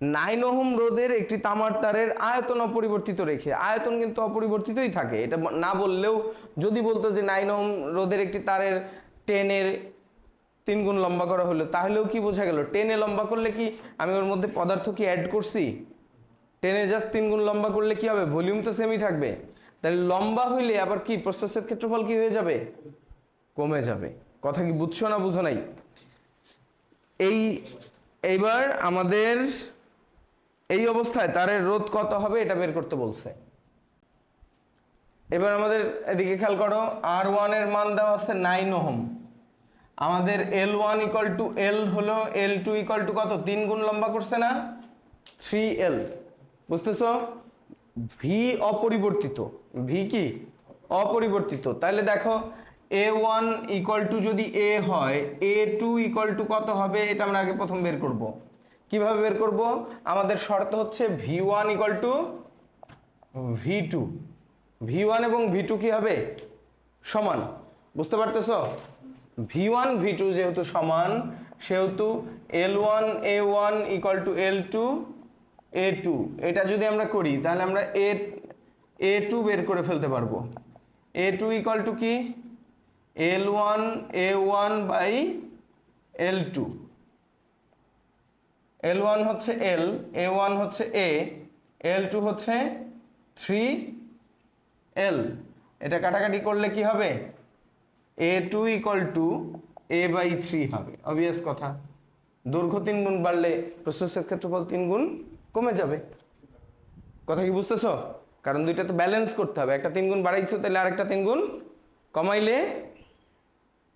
Nine ohm রোধের একটি তামার তারের আয়তন অপরিবর্তিত রেখে, আয়তন কিন্তু অপরিবর্তিতই থাকে। এটা না বললেও যদি বলতো যে নাইন ওহম রোধের একটি তারের টেনের তিন গুণ লম্বা করা হলো, তাহলেও কি বোঝা গেল? টেনে লম্বা করলে কি আমি ওর মধ্যে পদার্থ কি অ্যাড করছি? টেনে জাস্ট তিন গুণ লম্বা করলে কি হবে? ভলিউম তো সেমই থাকবে। তাহলে লম্বা হইলে আবার কি? প্রস্থচ্ছেদ ক্ষেত্রফল কি হয়ে যাবে? কমে যাবে। কথা কি বুঝছ না বুঝো নাই? এই, এইবার আমাদের এই অবস্থায় তারের রোধ কত হবে এটা বের করতে বলছে। এবার আমাদের এদিকে খেয়াল করো আর এর মান দেওয়া আছে নাইন ওহম। আমাদের L one equal to L হলো এল টু ইকাল টু কত? তিন গুণ লম্বা করছে না? থ্রি এল বুঝতেছো? ভি অপরিবর্তিত। ভি কি? অপরিবর্তিত। তাহলে দেখো এ ওয়ান ইকুয়াল টু যদি এ হয় এ টু ইকুয়াল টু কত হবে? এটা আমরা আগে প্রথম বের করব। কীভাবে বের করব? আমাদের শর্ত হচ্ছে V one equal to V two V one এবং ভি টু কি হবে? সমান। বুঝতে পারতেছ? ভি ওয়ান ভি টু যেহেতু সমান, সেহেতু L one A one equal to L two A two এটা যদি আমরা করি, তাহলে আমরা এ এ টু বের করে ফেলতে পারব। এ টু ইকুয়াল টু কি? L one A one by L two L one হচ্ছে এল এ ওয়ান হচ্ছে এ এল টু হচ্ছে থ্রি এল এটা কাটাকাটি করলে কি হবে? A two equal to A by three হবে। অবভিয়াস কথা। দৈর্ঘ্য তিন গুণ বাড়লে প্রস্থচ্ছেদ ক্ষেত্রফল তিন গুণ কমে যাবে। কথা কি বুঝতেছো? কারণ দুইটা তো ব্যালেন্স করতে হবে। একটা তিন গুণ বাড়াইছো, তাহলে আরেকটা তিন গুণ কমাইলে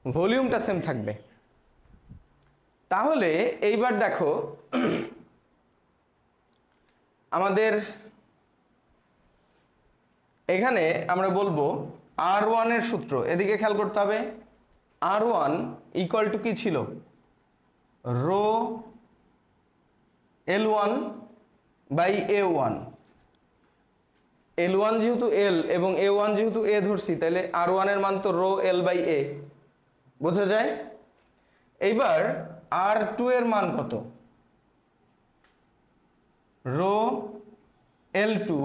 ভলিউমটা সেম থাকবে। তাহলে এইবার দেখো, আমাদের এখানে আমরা বলব আর ওয়ানের সূত্র। এদিকে খেয়াল করতে হবে আর ওয়ান ইকুয়াল টু কি ছিল? Rho L one by A one L one যেহেতু এল এবং এ ওয়ান যেহেতু এ ধরছি, তাহলে আর ওয়ানের মান তো রো এল বাই এ বোঝা যায়? এইবার আর টু এর মান কত? Rho L two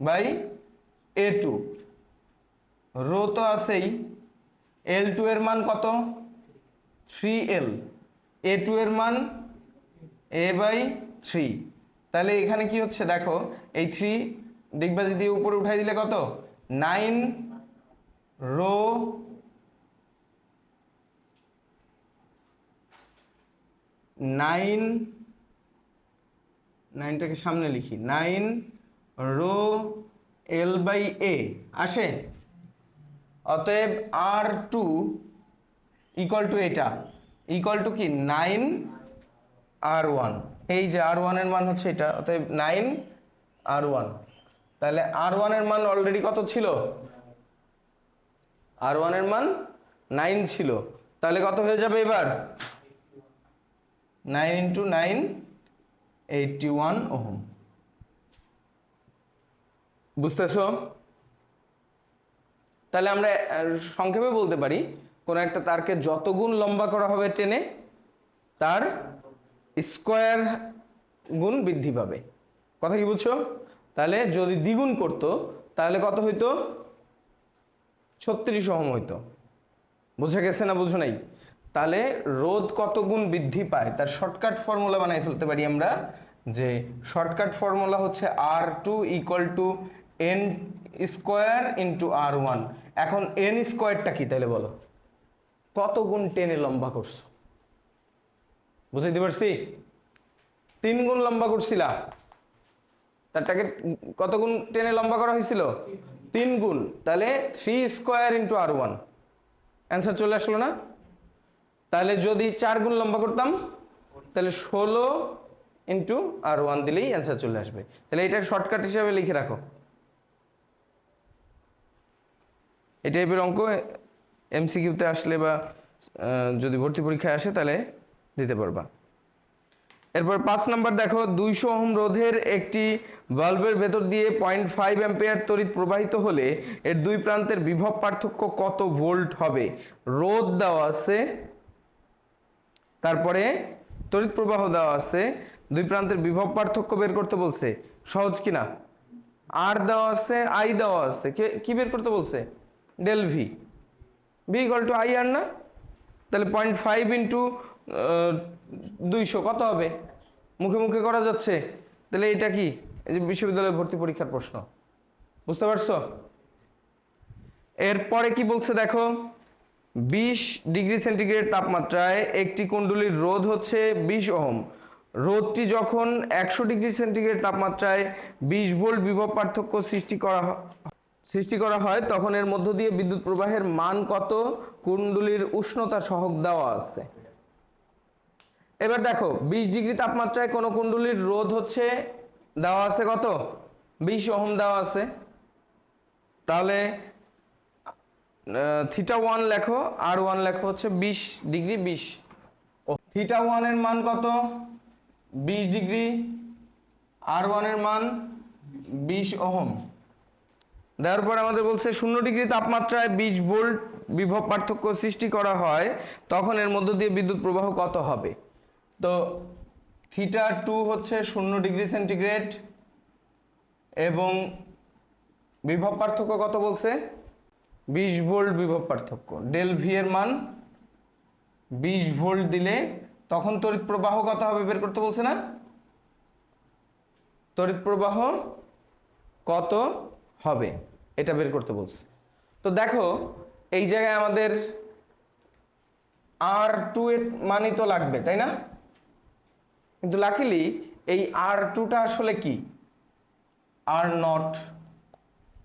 by A two rho তো আছেই। এল টু এর মান কত? থ্রি এল এ টু এর মান এ বাই থ্রি তাহলে এখানে কি হচ্ছে? দেখো, এই থ্রি ডিগবাজি দিয়ে উপরে উঠাই দিলে কত? নাইন রো নাইন, নাইনটাকে সামনে লিখি। Nine rho L by A. আসে? অতএব আর টু ইকুয়াল টু এটা। ইকুয়াল টু কি? Nine R one. এই যে আর ওয়ানের মান হচ্ছে এটা, অতএব নাইন আর ওয়ান। তাহলে আর ওয়ানের মান অলরেডি কত ছিল? আর ওয়ানের মান নাইন ছিল। তাহলে কত হয়ে যাবে এবার? Nine into nine eighty one ohm. তাহলে আমরা সংক্ষেপে বলতে পারি, কোন একটা তারকে যত গুণ লম্বা করা হবে টেনে, তার স্কোয়ার গুণ বৃদ্ধি পাবে। কথা কি বুঝছ? তাহলে যদি দ্বিগুণ করতো, তাহলে কত হইতো? ছত্রিশ ওহম হইতো। বুঝে গেছে না বুঝো নাই? তাহলে রোধ কত গুণ বৃদ্ধি পায়? তার শর্টকাট ফর্মুলা বানাই ফেলতে পারি আমরা, যে শর্টকাট ফর্মুলা হচ্ছে R two equal to N square into R one এখন এন স্কোয়ারটা কি তাহলে বলো? কত গুণ টেনে লম্বা করছ? বুঝাইতে পারছি? তিন গুণ লম্বা করছিলা। তারটাকে কত গুণ টেনে লম্বা করা হয়েছিল? তিন গুণ। তাহলে three square into R one answer চলে আসলো না? তাহলে যদি চার গুণ লম্বা করতাম, তাহলে ষোলো ইন্টু আর ওয়ান দিলেই অ্যান্সার চলে আসবে। তাহলে এটা শর্টকাট হিসাবে লিখে রাখো। এই টাইপের অঙ্ক এমসিকিউতে আসলে বা যদি ভর্তি পরীক্ষায় আসে তাহলে দিতে পারবা। এরপর পাঁচ নাম্বার দেখো, দুইশো ওহম রোধের একটি বাল্বের ভেতর দিয়ে পয়েন্ট ফাইভ অ্যাম্পিয়ার তড়িৎ প্রবাহিত হলে এর দুই প্রান্তের বিভব পার্থক্য কত ভোল্ট হবে? রোধ দেওয়া আছে তারপরে তড়িৎ প্রবাহ দেওয়া আছে, দুই প্রান্তের বিভব পার্থক্য বের করতে বলছে। সহজ কিনা? আর দেওয়া আছে, আই দেওয়া আছে। কে বের করতে বলছে? Del V. V equal to I R না? তাহলে পয়েন্ট ফাইভ ইন্টু দুইশো, কত হবে? মুখে মুখে করা যাচ্ছে। তাহলে এটা কি? এই যে বিশ্ববিদ্যালয়ে ভর্তি পরীক্ষার প্রশ্ন। বুঝতে পারছ? এরপরে কি বলছে দেখো? বিশ ডিগ্রি সেন্টিগ্রেড তাপমাত্রায় একটি কুণ্ডলীর রোধ হচ্ছে বিশ ওহম। রোধটি যখন একশো ডিগ্রি সেন্টিগ্রেড তাপমাত্রায় বিশ ভোল্ট বিভব পার্থক্য সৃষ্টি করা সৃষ্টি করা হয়, তখন এর মধ্য দিয়ে বিদ্যুৎ প্রবাহের মান কত? কুণ্ডলীর উষ্ণতা সহক দেওয়া আছে। এবার দেখো, বিশ ডিগ্রি তাপমাত্রায় কোন কুণ্ডলীর রোধ হচ্ছে, দেওয়া আছে কত? বিশ ওহম দেওয়া আছে। তাহলে থিটা ওয়ান লেখো আর ওয়ান লেখো হচ্ছে বিশ ডিগ্রি বিশ। থিটা ওয়ানের মান কত? বিশ ডিগ্রি। আর ওয়ানের মান বিশ ওহম। দেওয়ার পর আমাদের বলছে শূন্য ডিগ্রি তাপমাত্রায় বিশ ভোল্ট বিভব পার্থক্য সৃষ্টি করা হয় তখন এর মধ্য দিয়ে বিদ্যুৎ প্রবাহ কত হবে? তো থিটা টু হচ্ছে শূন্য ডিগ্রি সেন্টিগ্রেড এবং বিভব পার্থক্য কত বলছে? বিশ ভোল্ট বিভব পার্থক্য। ডেল ভি এর মান বিশ ভোল্ট দিলে তখন তড়িৎ প্রবাহ কত হবে বের করতে বলছে না? তড়িৎ প্রবাহ কত হবে? এটা বের করতে বলছে। তো দেখো, এই জায়গায় আমাদের আর টু এর মানই তো লাগবে, তাই না? কিন্তু লাকিলি, এই আর টুটা আসলে কি? আর নট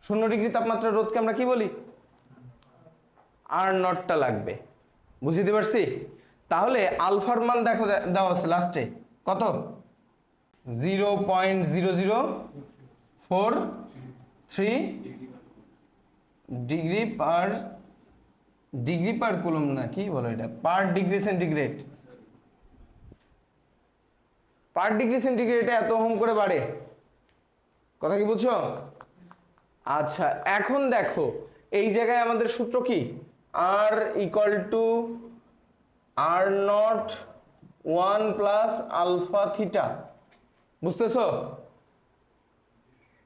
শূন্য ডিগ্রি তাপমাত্রা রোধকে আমরা কি বলি? আর নটটা লাগবে। বুঝিতে পারছি? তাহলে আলফার মান দেখো দেওয়া আছে লাস্টে কত? Zero point zero zero four three degree per degree per coulomb না, কি বলো এটা? Per degree centigrade per degree সেন্টিগ্রেডে এত হোম করে বাড়ে। কথা কি বুঝছ? আচ্ছা এখন দেখো, এই জায়গায় আমাদের সূত্র কি? R equal to R naught one plus alpha theta বুঝতেছো?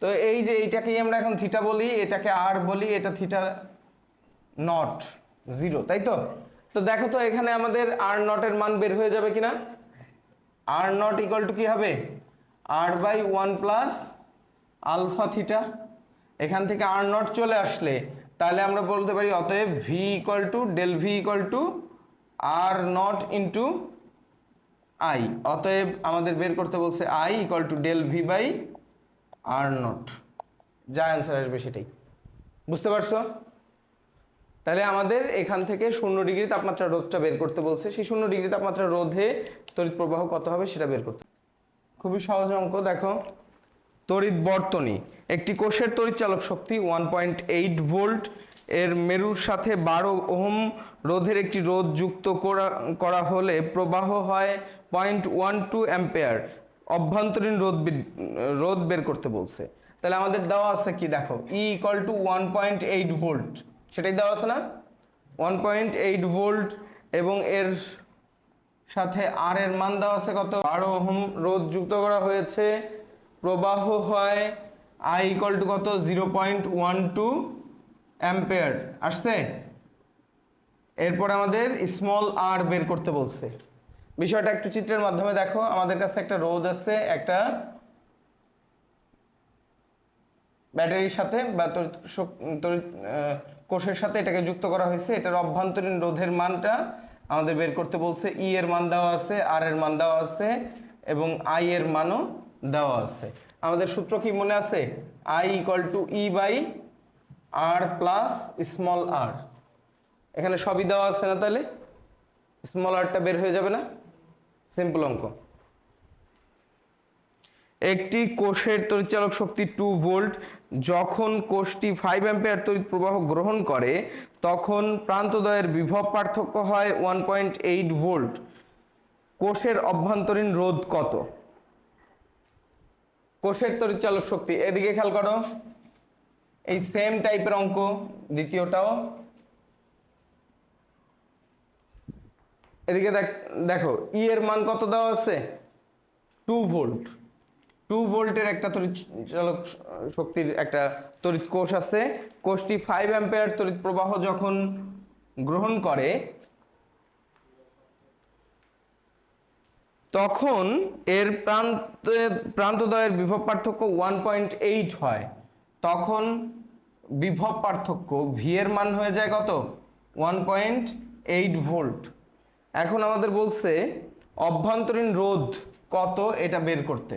তো এই যে এইটাকেই আমরা এখন থিটা বলি, এটাকে আর বলি, এটা থিটা নট জিরো তাই তো? তো দেখো তো এখানে আমাদের আর নটের মান বের হয়ে যাবে কিনা? আর নট ইকুয়াল টু কি হবে? R by one plus alpha theta এখান থেকে আর নট চলে আসলে তাহলে আমরা বলতে পারি অতএব V equal to del V equal to R naught into I অতএব আমাদের বের করতে বলছে I equal to del V by R naught যা অ্যান্সার আসবে সেটাই। বুঝতে পারছ? তাহলে আমাদের এখান থেকে শূন্য ডিগ্রি তাপমাত্রা রোধটা বের করতে বলছে। সেই শূন্য ডিগ্রি তাপমাত্রা রোধে তড়িৎ প্রবাহ কত হবে সেটা বের করতে। খুবই সহজ অঙ্ক, দেখো। তড়িৎ বর্তনী। একটি কোষের তড়িৎ চালক শক্তি ওয়ান পয়েন্ট এইট ভোল্ট এর মেরুর সাথে বারো ওহম রোধের একটি রোধ যুক্ত করা করা হলে প্রবাহ হয় পয়েন্ট ওয়ান টু অ্যাম্পেয়ার অভ্যন্তরীণ রোধ রোধ বের করতে বলছে। তাহলে আমাদের দেওয়া আছে কি? দেখো E equal to one point eight volt সেটাই দেওয়া আছে না? ওয়ান পয়েন্ট এইট ভোল্ট এবং এর সাথে আর এর মান দেওয়া আছে কত? বারো ওহম রোধ যুক্ত করা হয়েছে। প্রবাহ হয় আই ইকুয়াল টু কত? Zero point one two ampere আসছে? এরপর আমাদের স্মল আর বের করতে বলছে। বিষয়টা একটু চিত্রের মাধ্যমে দেখো। আমাদের কাছে একটা রোধ আছে, একটা ব্যাটারির সাথে বা তড়িৎ কোষের সাথে এটাকে যুক্ত করা হয়েছে। এটার অভ্যন্তরীণ রোধের মানটা আমাদের বের করতে বলছে ই এর মান দেওয়া আছে আর এর মান দেওয়া আছে এবং আই এর মানও দেওয়া আছে। আমাদের সূত্র কি মনে আছে? I equal to E by R plus small R এখানে সবই দেওয়া আছে না তাহলে? স্মল আরটা বের হয়ে যাবে না? সিম্পল অঙ্ক। একটি কোষের তড়িৎচালক শক্তি টু ভোল্ট যখন কোষটি ফাইভ অ্যাম্পিয়ার তড়িৎ প্রবাহ গ্রহণ করে, তখন প্রান্তদয়ের বিভব পার্থক্য হয় ওয়ান পয়েন্ট এইট ভোল্ট কোষের অভ্যন্তরীণ রোধ কত? কোষের তড়িৎচালক শক্তি, এদিকে খেয়াল করো, এই সেম টাইপের অঙ্ক, দ্বিতীয়টাও। এদিকে দেখ ই এর মান কত দেওয়া আছে? টু ভোল্ট টু ভোল্টের একটা তড়িৎ চালক শক্তির একটা তড়িৎ কোষ আছে। কোষটি ফাইভ অ্যাম্পিয়ার তড়িৎ প্রবাহ যখন গ্রহণ করে তখন এর প্রান্ত, প্রান্তদ্বয়ের বিভব পার্থক্য ওয়ান পয়েন্ট এইট হয়। তখন বিভব পার্থক্য ভি এর মান হয়ে যায় কত? ওয়ান পয়েন্ট এইট ভোল্ট এখন আমাদের বলছে অভ্যন্তরীণ রোধ কত এটা বের করতে।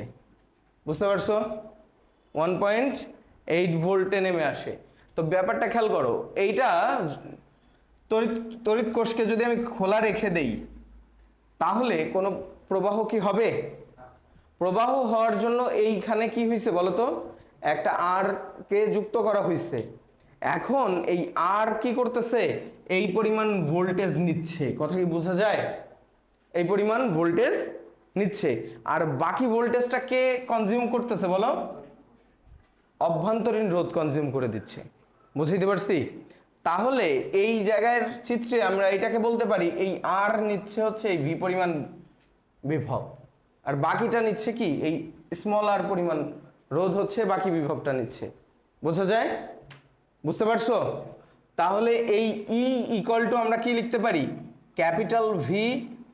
বুঝতে পারছ? ওয়ান পয়েন্ট এইট ভোল্টে নেমে আসে। তো ব্যাপারটা খেয়াল করো, এইটা তড়িৎ তড়িৎ কোষকে যদি আমি খোলা রেখে দেই, তাহলে কোনো প্রবাহ কি হবে? প্রবাহ হওয়ার জন্য এইখানে কি হয়েছে বলতো? একটা আর কে যুক্ত করা হয়েছে এখন এই আর কি করতেছে? এই পরিমাণ ভোল্টেজ নিচ্ছে। কথা কি বোঝা যায়? এই পরিমাণ ভোল্টেজ নিচ্ছে। আর বাকি ভোল্টেজটা কে কনজিউম করতেছে বলো? অভ্যন্তরীণ রোধ কনজিউম করে দিচ্ছে। বুঝাইতে পারছি? তাহলে এই জায়গার চিত্রে আমরা এটাকে বলতে পারি, এই আর নিচ্ছে হচ্ছে এই ভি পরিমাণ বিভব। আর বাকিটা নিচ্ছে কি? এই স্মল আর পরিমাণ রোধ হচ্ছে, বাকি বিভবটা নিচ্ছে। বোঝা যায়? বুঝতে পারছ? তাহলে এই ই ইকুয়াল টু আমরা কি লিখতে পারি? Capital V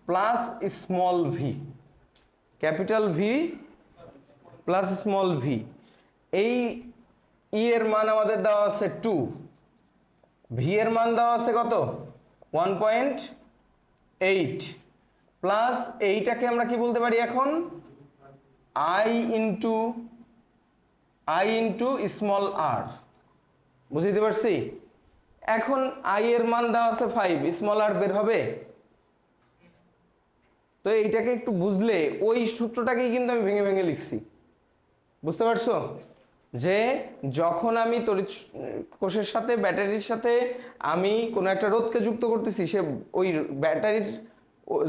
plus small V capital V plus small V এই ই এর মান আমাদের দেওয়া আছে টু ভি এর মান দেওয়া আছে কত? ওয়ান পয়েন্ট এইট প্লাস এইটাকে আমরা কি বলতে পারি এখন? I into I into small r বুঝতে পারছি? এখন আই এর মান দেওয়া আছে ফাইভ স্মল আর বের হবে? তো এইটাকে একটু বুঝলে, ওই সূত্রটাকেই কিন্তু আমি ভেঙে ভেঙে লিখছি। বুঝতে পারছ? যে যখন আমি তড়িৎ কোষের সাথে, ব্যাটারির সাথে আমি কোনো একটা রোধকে যুক্ত করতেছি, সে ওই ব্যাটারির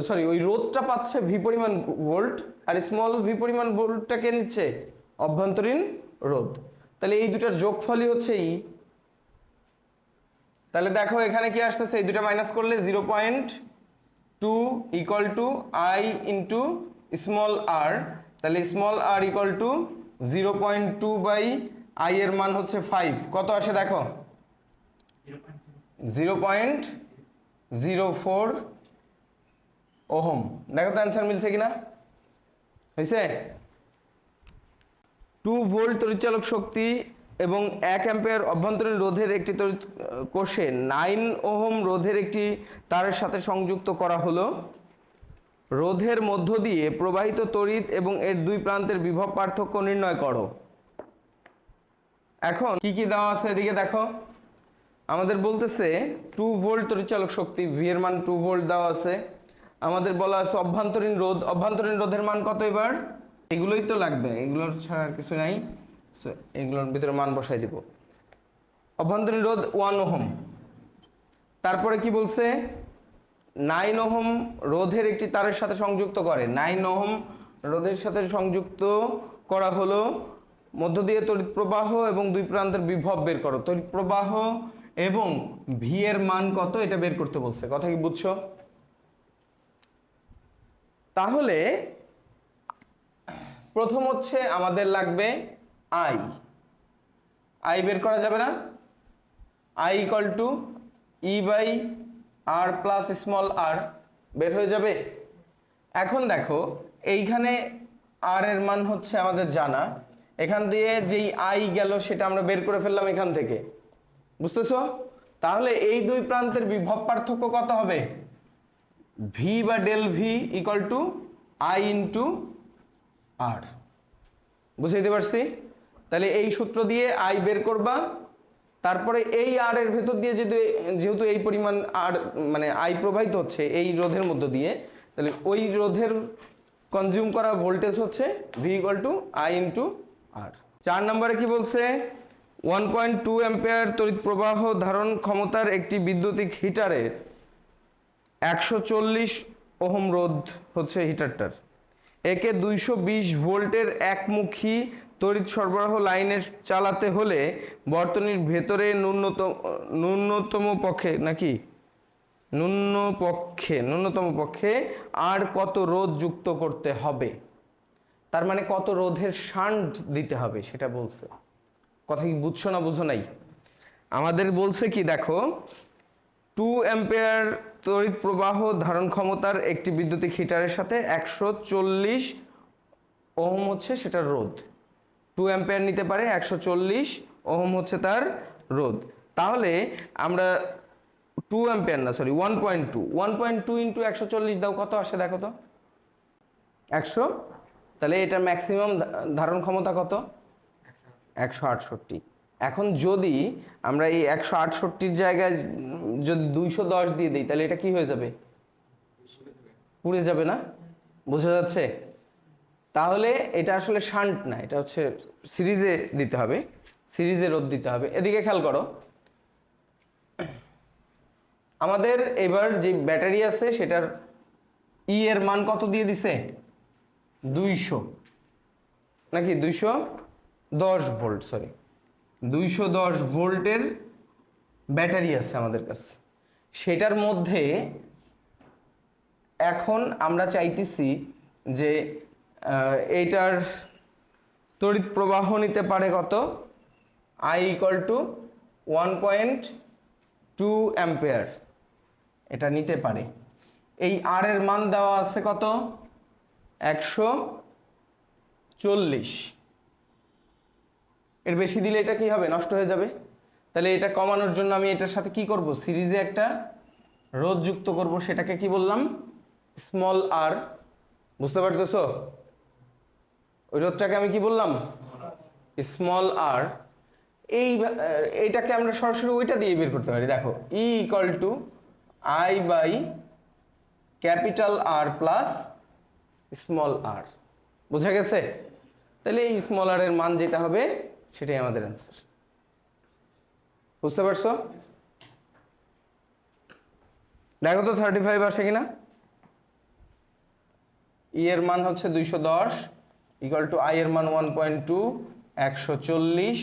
সরি ওই রোধটা পাচ্ছে ভি পরিমাণ ভোল্ট আর স্মল ভি পরিমাণ ভোল্টটাকে নিচ্ছে অভ্যন্তরীণ রোধ। তাহলে এই দুটার যোগফলই হচ্ছে ই তাহলে দেখো এখানে কি আসতেছে? এই দুটা মাইনাস করলে zero point two equal to I into small r তাহলে small r equal to zero point two by I এর মান হচ্ছে ফাইভ কত আসে দেখো? Zero point zero four ohm. দেখো তো অ্যান্সার মিলছে কিনা? হয়েছে টু ভোল্ট তড়িৎচালক শক্তি এবং এক অ্যাম্পিয়ার অভ্যন্তরীণ রোধের একটি কোষে নাইন ওহম রোধের একটি তারের সাথে সংযুক্ত করা হলো। রোধের মধ্য দিয়ে প্রবাহিত তড়িৎ এবং এর দুই প্রান্তের বিভব পার্থক্য নির্ণয় করো। এখন কি কি দেওয়া আছে এদিকে দেখো। আমাদের বলতেছে টু ভোল্ট তড়িৎচালক শক্তি ভি এর মান টু ভোল্ট দেওয়া আছে। আমাদের বলা আছে অভ্যন্তরীণ রোধ। অভ্যন্তরীণ রোধের মান কত এবার? এগুলোই তো লাগবে। এগুলোর ছাড়া আর কিছু নাই। So, এগুলোর ভিতরে মান বসাই দিব। অভ্যন্তরীণ রোধ ওয়ান ওহম। তারপরে কি বলছে? নাইন ওহম রোধের একটি তারের সাথে সংযুক্ত করে। নাইন ওহম রোধের সাথে সংযুক্ত করা হলো মধ্য দিয়ে তড়িৎ প্রবাহ এবং দুই প্রান্তের বিভব বের করো। তড়িৎ প্রবাহ এবং ভি এর মান কত? এটা বের করতে বলছে। কথা কি বুঝছ? তাহলে প্রথম হচ্ছে আমাদের লাগবে আই আই বের করা যাবে না। I equal to E by R plus small r বের হয়ে যাবে। এখন দেখো, এইখানে আর এর মান হচ্ছে আমাদের জানা। এখান দিয়ে যেই আই গেল সেটা আমরা বের করে ফেললাম এখান থেকে। বুঝতেছো? তাহলে এই দুই প্রান্তের বিভব পার্থক্য কত হবে? ভি বা del V equal to I into R বুঝাইতে পারছি? তাহলে এই সূত্র দিয়ে আই বের করবা। তারপরে এই আর এর ভেতর দিয়ে যেহেতু যেহেতু এই পরিমাণ আর মানে আই প্রবাহিত হচ্ছে এই রোধের মধ্য দিয়ে, তাহলে ওই রোধের কনজিউম করা ভোল্টেজ হচ্ছে V equal to I into R চার নম্বরে কি বলছে? ওয়ান পয়েন্ট টু অ্যাম্পিয়ার তড়িৎ প্রবাহ ধারণ ক্ষমতার একটি বৈদ্যুতিক হিটারের একশো চল্লিশ ওহম রোধ হচ্ছে হিটারটার। একে দুইশো বিশ ভোল্টের একমুখী তড়িৎ সরবরাহ লাইনে চালাতে হলে বর্তনীর ভেতরে ন্যূনতম ন্যূনতম পক্ষে নাকি? ন্যূন পক্ষে, ন্যূনতম পক্ষে আর কত রোধ যুক্ত করতে হবে? তার মানে কত রোধের শান্ট দিতে হবে সেটা বলছে। কথা কি বুঝছ না বুঝো নাই? আমাদের বলছে কি দেখো টু অ্যাম্পেয়ার তড়িৎ প্রবাহ ধারণ ক্ষমতার একটি বিদ্যুতিক হিটারের সাথে একশো চল্লিশ ওহম হচ্ছে সেটার রোধ। টু অ্যাম্পেয়ার নিতে পারে, একশো চল্লিশ ওহম হচ্ছে তার রোধ। তাহলে আমরা টু অ্যাম্পেয়ার না sorry one point two one point two into একশো চল্লিশ দাও, কত আসে দেখো তো? একশো? তাহলে এটার ম্যাক্সিমাম ধারণ ক্ষমতা কত? একশো আটষট্টি। এখন যদি আমরা এই একশো আটষট্টির জায়গায় যদি দুইশো দশ দিয়ে দিই, তাহলে এটা কি হয়ে যাবে? পুড়ে যাবে না? বোঝা যাচ্ছে? তাহলে এটা আসলে শান্ট না, এটা হচ্ছে সিরিজে দিতে হবে, সিরিজে রোধ দিতে হবে। এদিকে খেয়াল করো। আমাদের এবার যে ব্যাটারি আছে, সেটার ই এর মান কত দিয়ে দিছে? দুইশো। নাকি দুইশো দশ ভোল্ট সরি দুইশো দশ ভোল্টের ব্যাটারি আছে আমাদের কাছে। সেটার মধ্যে এখন আমরা চাইতেছি যে এইটার তড়িৎ প্রবাহ নিতে পারে কত? I equal to one point two ampere এটা নিতে পারে। এই আর এর মান দেওয়া আছে কত? একশো চল্লিশ। এর বেশি দিলে এটা কি হবে? নষ্ট হয়ে যাবে। তাহলে এটা কমানোর জন্য আমি এটার সাথে কি করব? সিরিজে একটা রোধ যুক্ত করব, সেটাকে কি বললাম? স্মল আর বুঝতে পারতেছো? ওই রোধটাকে আমি কি বললাম? স্মল আর এই এইটাকে আমরা সরাসরি ওইটা দিয়ে বের করতে পারি। দেখো E equal to I by capital R plus small r বোঝা গেছে? তাহলে এই স্মল আর এর মান যেটা হবে সেটাই আমাদের অ্যান্সার বুঝতে পারছ? দেখো তো থার্টি ফাইভ আসে কিনা? ই এর মান হচ্ছে দুইশো দশ ইকুয়াল টু আই এর মান ওয়ান পয়েন্ট টু একশো চল্লিশ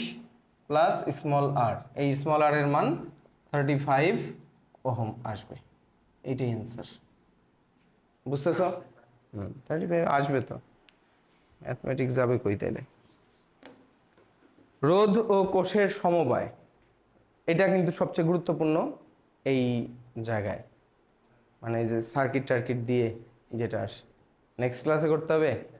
প্লাস স্মল আর এই স্মল আর এর মান থার্টি ফাইভ ওহম আসবে। এইটাই অ্যান্সার বুঝতেছো? থার্টি ফাইভ আসবে তো। ম্যাথমেটিক্স যাবে কই তাইলে? রোধ ও কোষের সমবায়। এটা কিন্তু সবচেয়ে গুরুত্বপূর্ণ এই জায়গায়। মানে যে সার্কিট টার্কিট দিয়ে যেটা আসে। নেক্সট ক্লাসে করতে হবে?